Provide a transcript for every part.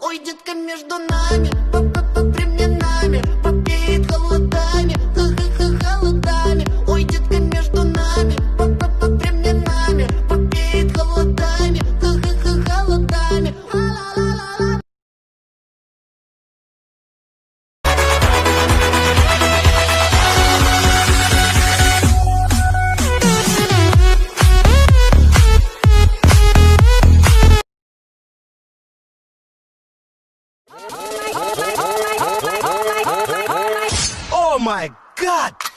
Ой, детка, между нами. My god!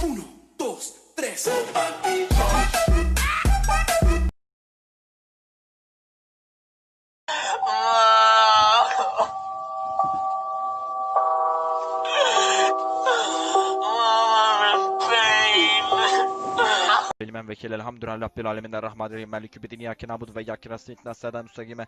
Uno, dos, tres. Limen vekil elhamdülillah rabbil alemin errahmanirrahim melikü bidin iyyake na'budu ve iyyake nestaîn ihdinas sıratal müstakime.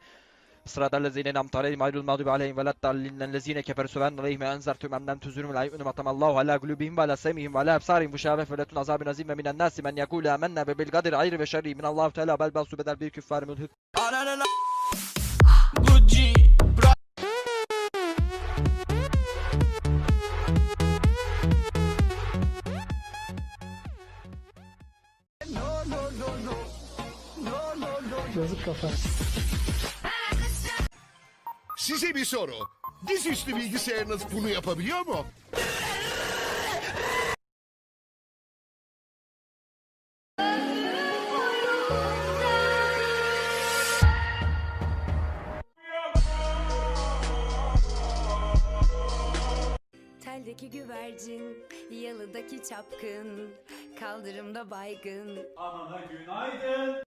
Sıratal lezîne en'amte aleyhim gayril mağdubi aleyhim veleddallin ellezîne keferu subhane aleyhim ve enzertum emnem tuzunum la yu'minu matamallahu ala kulubihim ve ala semihim ve ala absarihim müşâve feletun azabun azim ve minen nâsi men yekûlu amennâ ve bil gadri hayri ve şerri min Allahu Teala bel basu bedel bir küffâr mülhik Size bir soru. Dizüstü bilgisayarınız bunu yapabiliyor mu? Teldeki güvercin, yalıdaki çapkın, kaldırımda baygın. Parfüm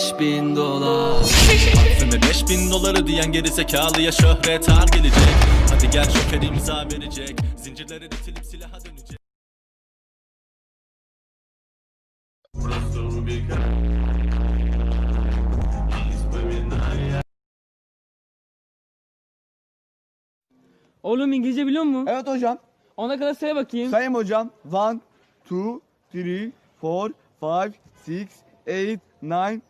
5000 dolar Parfüme 5000 doları diyen geri zekalıya şöhret ağır gelecek Hadi gel şoker imza verecek Zincirlere ditilip silaha dönecek Oğlum İngilizce biliyor musun? Evet hocam. Ona kadar say bakayım. Sayayım hocam. 1, 2, 3, 4, 5, 6, 8, 9,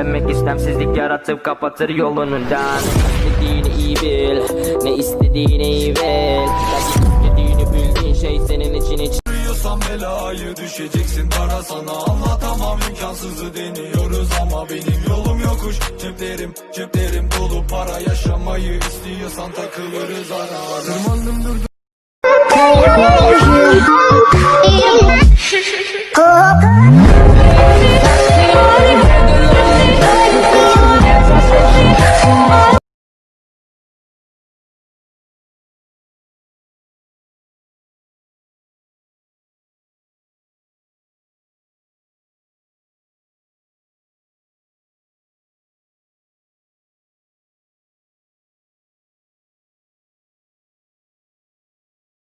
İstemek istemsizlik yaratıp kapatır yolundan İstediğini iyi bil Ne istediğini iyi bil. Belki istediğini bildiğin şey senin için hiç İstiyorsan belayı düşeceksin para sana. Anlatamam imkansızı deniyoruz ama benim yolum yokuş. Ceplerim ceplerim dolu para yaşamayı istiyorsan takılırız ara ara. Tırmandım durdum